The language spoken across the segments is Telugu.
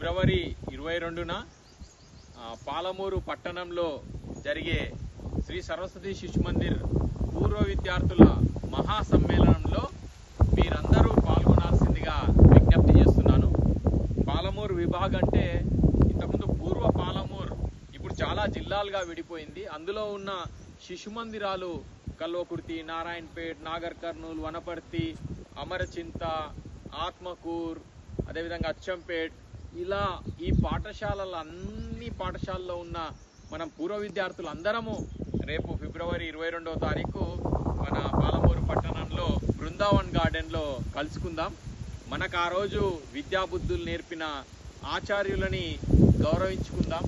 ఫిబ్రవరి ఇరవై రెండున పాలమూరు పట్టణంలో జరిగే శ్రీ సరస్వతి శిశు మందిర్ పూర్వ విద్యార్థుల మహాసమ్మేళనంలో మీరందరూ పాల్గొనాల్సిందిగా విజ్ఞప్తి చేస్తున్నాను. పాలమూరు విభాగం అంటే ఇంతకుముందు పూర్వ పాలమూరు ఇప్పుడు చాలా జిల్లాలుగా విడిపోయింది. అందులో ఉన్న శిశు మందిరాలు కల్వకుర్తి నారాయణపేట్ నాగర్ కర్నూలు వనపర్తి అమరచింత ఆత్మకూర్ అదేవిధంగా అచ్చంపేట్ ఇలా ఈ పాఠశాలల అన్ని పాఠశాలలో ఉన్న మనం పూర్వ విద్యార్థులు అందరము రేపు ఫిబ్రవరి ఇరవై రెండవ తారీఖు మన పాలమూరు పట్టణంలో బృందావన్ గార్డెన్లో కలుసుకుందాం. మనకు ఆ రోజు విద్యాబుద్ధులు నేర్పిన ఆచార్యులని గౌరవించుకుందాం.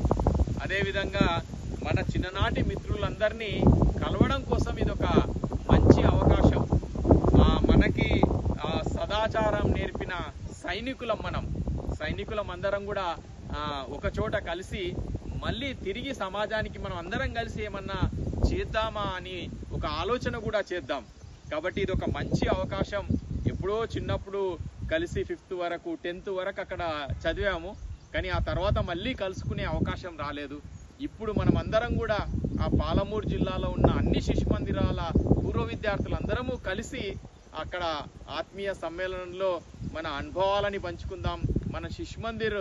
అదేవిధంగా మన చిన్ననాటి మిత్రులందరినీ కలవడం కోసం ఇది ఒక మంచి అవకాశం. ఆ, మనకి ఆ, సదాచారం నేర్పిన సైనికులం మనం. సైనికులం అందరం కూడా ఒక చోట కలిసి మళ్ళీ తిరిగి సమాజానికి మనం అందరం కలిసి ఏమన్నా చేద్దామా అని ఒక ఆలోచన కూడా చేద్దాం. కాబట్టి ఇది ఒక మంచి అవకాశం. ఎప్పుడో చిన్నప్పుడు కలిసి ఫిఫ్త్ వరకు టెన్త్ వరకు అక్కడ చదివాము. కానీ ఆ తర్వాత మళ్ళీ కలుసుకునే అవకాశం రాలేదు. ఇప్పుడు మనం అందరం కూడా ఆ పాలమూరు జిల్లాలో ఉన్న అన్ని శిశు మందిరాల పూర్వ విద్యార్థులందరము కలిసి అక్కడ ఆత్మీయ సమ్మేళనంలో మన అనుభవాలని పంచుకుందాం. మన శిశు మందిర్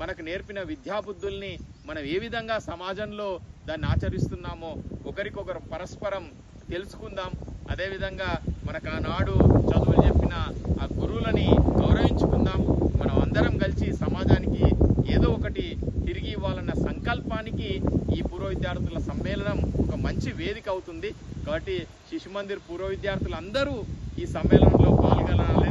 మనకు నేర్పిన విద్యాబుద్ధుల్ని మనం ఏ విధంగా సమాజంలో దాన్ని ఆచరిస్తున్నామో ఒకరికొకరు పరస్పరం తెలుసుకుందాం. అదేవిధంగా మనకు ఆనాడు చదువులు చెప్పిన ఆ గురువులని గౌరవించుకుందాం. మనం అందరం కలిసి సమాజానికి ఏదో ఒకటి తిరిగి ఇవ్వాలన్న సంకల్పానికి ఈ పూర్వ విద్యార్థుల సమ్మేళనం ఒక మంచి వేదిక అవుతుంది. కాబట్టి శిశు మందిర్ పూర్వ విద్యార్థులందరూ ఈ సమ్మేళనంలో పాల్గొనాలి.